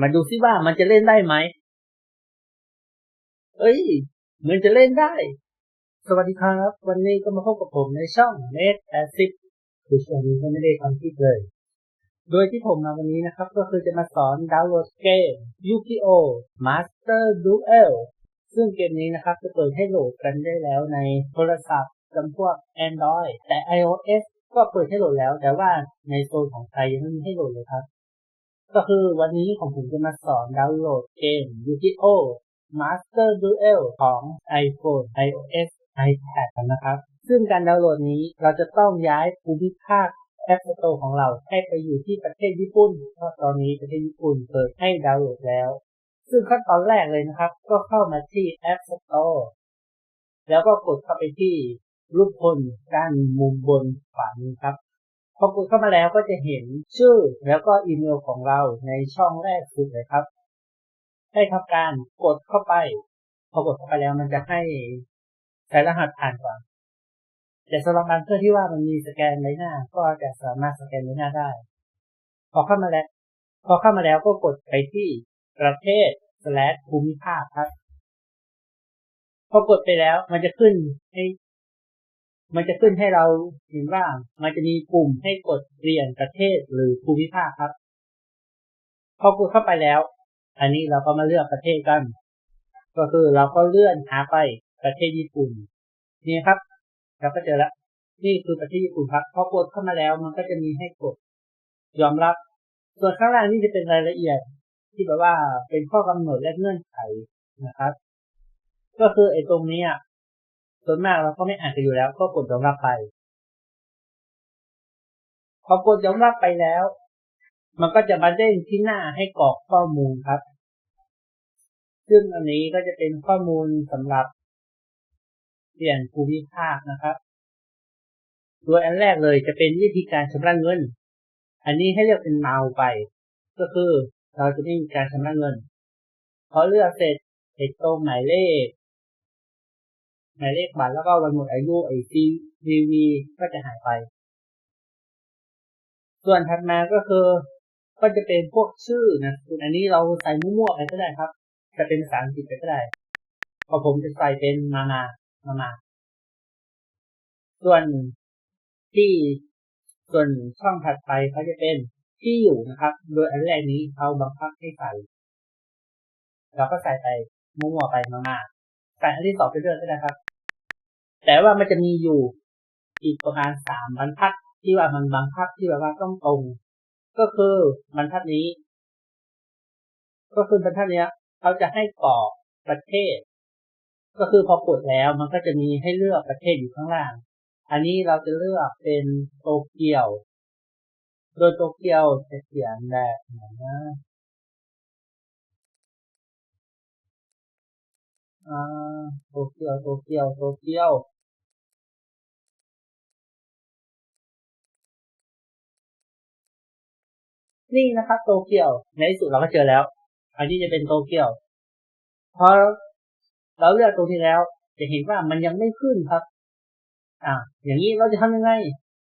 มาดูซิว่ามันจะเล่นได้ไหม เอ้ยเหมือนจะเล่นได้ สวัสดีครับ วันนี้ก็มาพบกับผมในช่อง Net 80คือช่วงนี้ก็ไม่ได้ทำคลิปเลย โดยที่ผมมาวันนี้นะครับ ก็คือจะมาสอนดาวน์โหลดเกม Yu-Gi-Oh! Master Duel ซึ่งเกมนี้นะครับ จะเปิดให้โหลดกันได้แล้วในโทรศัพท์จำพวก Android แต่ iOS ก็เปิดให้โหลดแล้ว แต่ว่าในโซนของไทยยังไม่มีให้โหลดเลยครับ ก็คือวันนี้ของผมจะมาสอนดาวน์โหลดเกม Yu-Gi-Oh! Master Duel ของ iPhone iOS iPad นะครับ ซึ่งการดาวน์โหลดนี้เราจะต้องย้ายภูมิภาค App Store ของเราให้ไปอยู่ที่ประเทศญี่ปุ่นเพราะตอนนี้ประเทศญี่ปุ่นเปิดให้ดาวน์โหลดแล้ว ซึ่งขั้นตอนแรกเลยนะครับ ก็เข้ามาที่ App Store แล้วก็กดเข้าไปที่รูปคนด้านมุมบนขวามือครับ พอกดเข้ามาแล้วก็จะเห็นชื่อแล้วก็อีเมลของเราในช่องแรกสุดเลยครับ ให้ทำการกดเข้าไป พอกดเข้าไปแล้วมันจะให้ใส่รหัสผ่านก่อนแต่สำหรับบางเครื่องที่ว่ามันมีสแกนใบหน้า ก็จะสามารถสแกนใบหน้าได้ พอเข้ามาแล้ว พอเข้ามาแล้วก็กดไปที่ประเทศ slash ภูมิภาคครับ พอกดไปแล้วมันจะขึ้นให้ มันจะขึ้นให้เราเห็นว่ามันจะมีปุ่มให้กดเปลี่ยนประเทศหรือภูมิภาคครับ พอกดเข้าไปแล้ว อันนี้เราก็มาเลือกประเทศกัน ก็คือเราก็เลื่อนหาไปประเทศญี่ปุ่น นี่ครับ เราก็เจอแล้วนี่คือประเทศญี่ปุ่นครับ พอกดเข้ามาแล้ว มันก็จะมีให้กด ยอมรับ ส่วนข้างล่างนี่จะเป็นรายละเอียด ที่แบบว่าเป็นข้อกำหนดและเงื่อนไขนะครับ ก็คือไอ้ตรงนี้ ส่วนมากเราก็ไม่อ่านกันอยู่แล้ว ก็กดยอมรับไป พอกดยอมรับไปแล้ว มันก็จะมาเด้งที่หน้าให้กรอกข้อมูลครับ ซึ่งอันนี้ก็จะเป็นข้อมูลสำหรับ เปลี่ยนภูมิภาคนะครับโดยอันแรกเลยจะเป็นวิธีการชำระเงิน อันนี้ให้เลือกเป็นเมาไป ก็คือเราจะไม่มีการชำระเงินพอเลือกเสร็จเห็นตรงหมายเลข หมายเลขบัตรแล้วก็วันหมดอายุไอซีวีวีก็จะหายไป ส่วนถัดมาก็คือ ก็จะเป็นพวกชื่อนะอันนี้เราใส่มั่วๆไปก็ได้ครับ จะเป็นภาษาอังกฤษไปก็ได้พอผมจะใส่เป็นมานามามา ส่วนที่ส่วนช่องถัดไปเขาจะเป็นที่อยู่นะครับ โดยอันแรกนี้เขาบังคับให้ใส่เราก็ใส่ไปมั่วๆไปมามาใส่อันที่สองไปเรื่อยก็ได้ครับ แต่ว่ามันจะมีอยู่อีกประมาณสามบรรทัดที่ว่ามันบังคับที่แบบว่าต้องตรง ก็คือบรรทัดนี้ ก็คือบรรทัดเนี้ยเขาจะให้กรอกประเทศ ก็คือพอกดแล้วมันก็จะมีให้เลือกประเทศอยู่ข้างล่าง อันนี้เราจะเลือกเป็นโตเกียว โดยโตเกียวจะเขียนแบบไหนนะอ่าโตเกียวโตเกียวโตเกียว นี่นะครับโตเกียว ในที่สุดเราก็เจอแล้ว อันนี้จะเป็นโตเกียวพอเราเลือกตรงที่แล้ว จะเห็นว่ามันยังไม่ขึ้นครับ อ่า อย่างนี้เราจะทำยังไง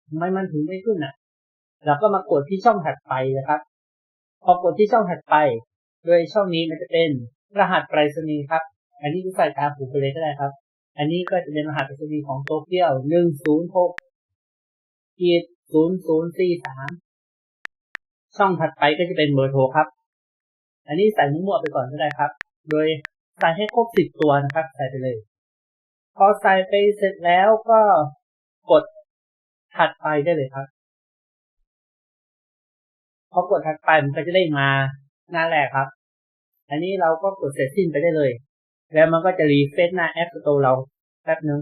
ทำไมมันถึงไม่ขึ้นอะ เราก็มากดที่ช่องถัดไปนะครับ พอกดที่ช่องถัดไป โดยช่องนี้มันจะเป็นรหัสไปรษณีย์ครับ อันนี้ใส่ตามผูไปเลยก็ได้ครับ อันนี้ก็จะเป็นรหัสไปรษณีย์ของโตเกียวหนึ่งศูนย์หกขีดศูนย์ศูนย์สี่สาม ช่องถัดไปก็จะเป็นเบอร์โทรครับ อันนี้ใส่มั่วๆไปก่อนก็ได้ครับ โดยใส่ให้ครบสิบตัวนะครับ ใส่ไปเลย พอใส่ไปเสร็จแล้วก็กดถัดไปได้เลยครับ พอกดถัดไปมันก็จะได้มาหน้าแรกครับ อันนี้เราก็กดเสร็จสิ้นไปได้เลย แล้วมันก็จะรีเฟซหน้าแอปสโตร์เราแป๊บนึง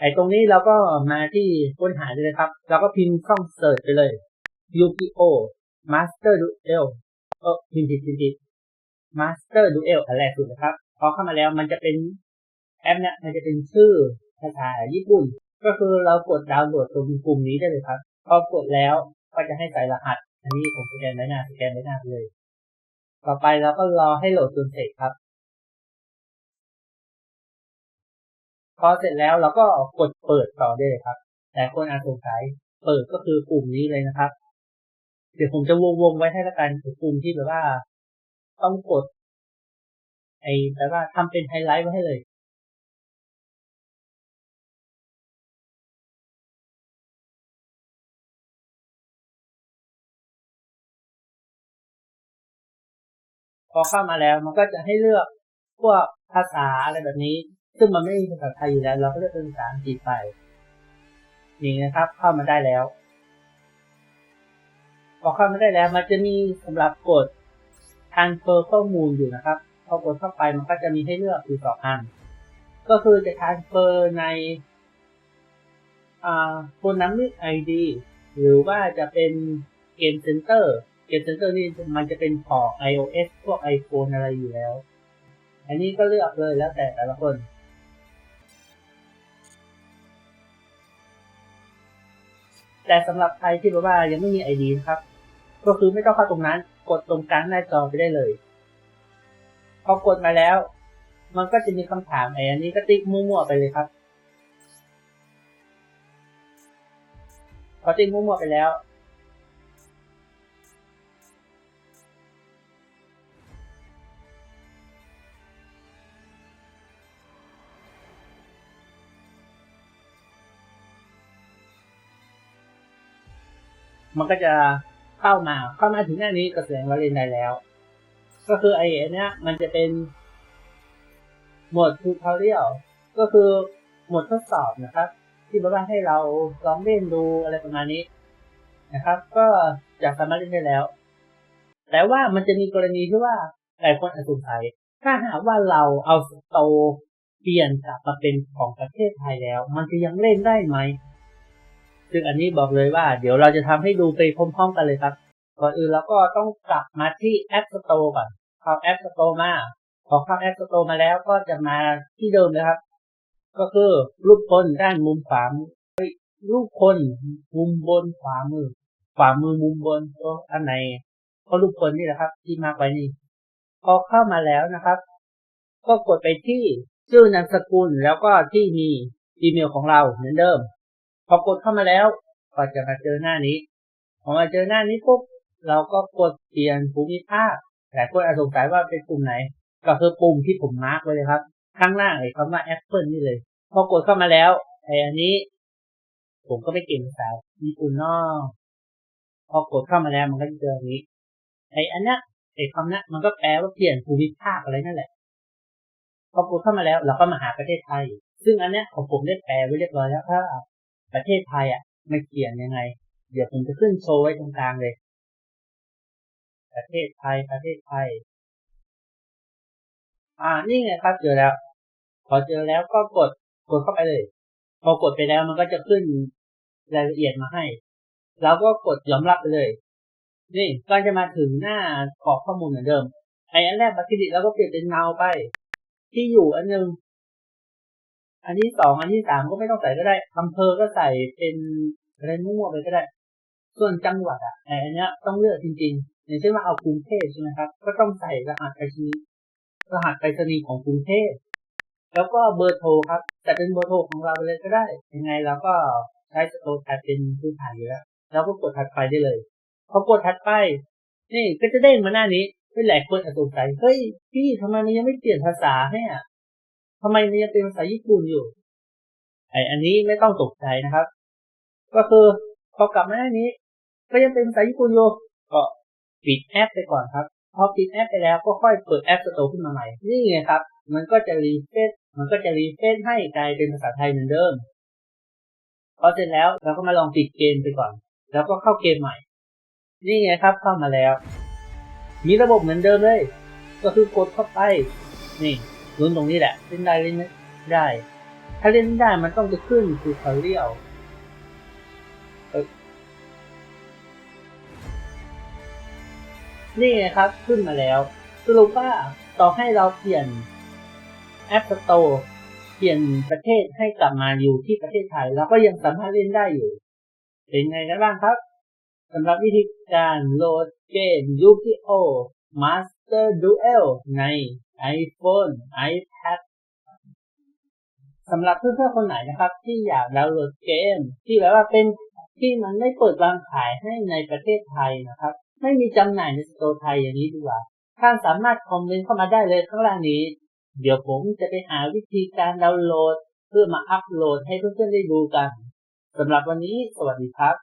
ไอ้ตรงนี้เราก็มาที่ค้นหาเลยครับ เราก็พิมพ์ช่องเสิร์ชไปเลย Yu-Gi-Oh! Master Duel เออพิมพ์ผิดพิมพ์ผิด Master Duel อันแรกสุดนะครับพอเข้ามาแล้วมันจะเป็นแอปเนี่ยมันจะเป็นชื่อภาษาญี่ปุ่น ก็คือเรากดดาวน์โหลดตรงปุ่มนี้ได้เลยครับ พอกดแล้วก็จะให้ใส่รหัส อันนี้ผมสแกนไว้หน้าสแกนไว้หน้าเลย ต่อไปเราก็รอให้โหลดจนเสร็จครับ พอเสร็จแล้วเราก็กดเปิดต่อได้เลยครับ แต่คนอาจสงสัยเปิดก็คือปุ่มนี้เลยนะครับ เดี๋ยวผมจะวงวงไว้ให้ละกันปุ่มที่แบบว่า ต้องกด ไอ้แปลว่าทำเป็นไฮไลท์ไว้ให้เลย พอเข้ามาแล้วมันก็จะให้เลือกพวกภาษาอะไรแบบนี้ ซึ่งมันไม่มีภาษาไทยอยู่แล้ว เราก็เลือกเป็นภาษาอังกฤษไปนี่นะครับ เข้ามาได้แล้ว พอเข้ามาได้แล้ว มันจะมีสำหรับกด transfer ข้อมูลอยู่นะครับ พอกดเข้าไปมันก็จะมีให้เลือกอยู่สองอัน ก็คือจะ transfer ในคนน้ำลึก ID หรือว่าจะเป็นเกมเซนเตอร์เกมเซนเตอร์นี่มันจะเป็นของ iOS พวก iPhone อะไรอยู่แล้ว อันนี้ก็เลือกเลยแล้วแต่แต่ละคนแต่สำหรับใครที่บอกว่ายังไม่มี ID นะครับ ก็คือไม่ต้องเข้าตรงนั้น กดตรงกลางหน้าจอไปได้เลย พอกดมาแล้ว มันก็จะมีคำถามไอ้อันนี้ก็ติ๊กมั่วๆไปเลยครับ พอติ๊กมั่วๆไปแล้ว มันก็จะ เข้ามาเข้ามาถึงหน้านี้ก็แสดงว่าเล่นได้แล้ว ก็คือไอ้นเนี้ยมันจะเป็นหมดทูทอเรียลก็คือหมดทดสอบนะครับ ที่บอกว่าให้เราลองเล่นดูอะไรประมาณนี้นะครับ ก็จะสามารถเล่นได้แล้ว แต่ว่ามันจะมีกรณีที่ว่าหลายคนอาจสงสัยถ้าหากว่าเราเอาสโตเปลี่ยนกลับมาเป็นของประเทศไทยแล้ว มันจะยังเล่นได้ไหม ซึ่งอันนี้บอกเลยว่า เดี๋ยวเราจะทำให้ดูไปพร้อมๆกันเลยครับก่อนอื่นเราก็ต้องกลับมาที่ App Store ก่อนเข้า App Store มาพอเข้า App Store มาแล้วก็จะมาที่เดิมเลยครับ ก็คือรูปคนด้านมุมขวามือรูปคนมุมบนขวามือ ขวามือมุมบนก็อันไหนก็รูปคนนี่แหละครับ ที่มากไว้นี่พอเข้ามาแล้วนะครับ ก็กดไปที่ชื่อนามสกุลแล้วก็ที่มีอีเมลของเราเหมือนเดิม พอกดเข้ามาแล้วก็จะมาเจอหน้านี้ พอมาเจอหน้านี้ปุ๊บเราก็กดเปลี่ยนภูมิภาคหลายคนอาจสงสัยว่าเป็นปุ่มไหน ก็คือปุ่มที่ผมมาร์กไว้เลยครับ ข้างล่างไอ้คำว่า Apple นี่เลย พอกดเข้ามาแล้วไอ้อันนี้ ผมก็ไม่เก่งภาษาญี่ปุ่นนอกพอกดเข้ามาแล้วมันก็จะเจออย่างนี้ ไอ้อันนี้ไอ้คำนั้นมันก็แปลว่าเปลี่ยนภูมิภาคอะไรนั่นแหละ พอกดเข้ามาแล้วเราก็มาหาประเทศไทย ซึ่งอันนี้ของผมได้แปลไว้เรียบร้อยแล้วถ้า ประเทศไทยอะไมันเขียนยังไง เดี๋ยวผมจะขึ้นโชว์ไว้ตรงกลางเลย ประเทศไทยประเทศไทย อ่านี่ไงครับเจอแล้ว พอเจอแล้วก็กดกดเข้าไปเลย พอกดไปแล้วมันก็จะขึ้นรายละเอียดมาให้เราก็กดยอมรับไปเลย นี่ก็จะมาถึงหน้ากรอกข้อมูลเหมือนเดิมไอ้อันแรกบัตรเครดิตแล้วก็เปลี่ยนเป็นเงาไป ที่อยู่อันนึง อันที่สองอันที่สามก็ไม่ต้องใส่ก็ได้อำเภอก็ใส่เป็นอะไรมั่วไปก็ได้ ส่วนจังหวัดอะไอ้อันเนี้ยต้องเลือกจริงๆอย่างเช่นว่าเอากรุงเทพใช่ไหมครับ ก็ต้องใส่รหัสไปรษณีย์รหัสไปรษณีย์ของกรุงเทพแล้วก็เบอร์โทรครับ แต่เป็นเบอร์โทรของเราไปเลยก็ได้ ยังไงเราก็ใช้สโตแทเป็นพื้นฐานอยู่แล้วแล้วก็กดถัดไปได้เลยพอกดถัดไป นี่ก็จะเด้งมาหน้านี้ไม่หลายคนอาจสงสัยเฮ้ยพี่ทำไมมันยังไม่เปลี่ยนภาษาให้อะ ทำไมมันยังเป็นภาษาญี่ปุ่นอยู่ ไออันนี้ไม่ต้องตกใจนะครับ ก็คือพอกลับมาหน้านี้ ก็ยังเป็นภาษาญี่ปุ่นอยู่ก็ปิดแอปไปก่อนครับ พอปิดแอปไปแล้วก็ค่อยเปิดแอปสโตร์ขึ้นมาใหม่ นี่ไงครับ มันก็จะรีเฟซมันก็จะรีเฟซให้กลายเป็นภาษาไทยเหมือนเดิม พอเสร็จแล้วเราก็มาลองปิดเกมไปก่อน แล้วก็เข้าเกมใหม่ นี่ไงครับเข้ามาแล้ว มีระบบเหมือนเดิมเลย ก็คือกดเข้าไป นี่ ลุ้นตรงนี้แหละเล่นได้เล่นไม่ได้ ถ้าเล่นได้มันต้องจะขึ้นทูทอเรียลนี่ไงครับขึ้นมาแล้วสรุปว่าต่อให้เราเปลี่ยนแอปสโตร์เปลี่ยนประเทศให้กลับมาอยู่ที่ประเทศไทยเราก็ยังสามารถเล่นได้อยู่ เป็นไงกันบ้างครับสำหรับวิธีการโหลดเกม Yu-Gi-Oh! Master Duel ใน iPhone iPad สำหรับเพื่อนๆคนไหนนะครับ ที่อยากดาวน์โหลดเกม ที่แบบว่าเป็นที่มันไม่เปิดวางขายให้ในประเทศไทยนะครับ ไม่มีจำหน่ายในสโตร์ไทยอย่างนี้ดีกว่าท่านสามารถคอมเมนต์เข้ามาได้เลยข้างล่างนี้ เดี๋ยวผมจะไปหาวิธีการดาวน์โหลด เพื่อมาอัปโหลดให้เพื่อนๆได้ดูกันสำหรับวันนี้ สวัสดีครับ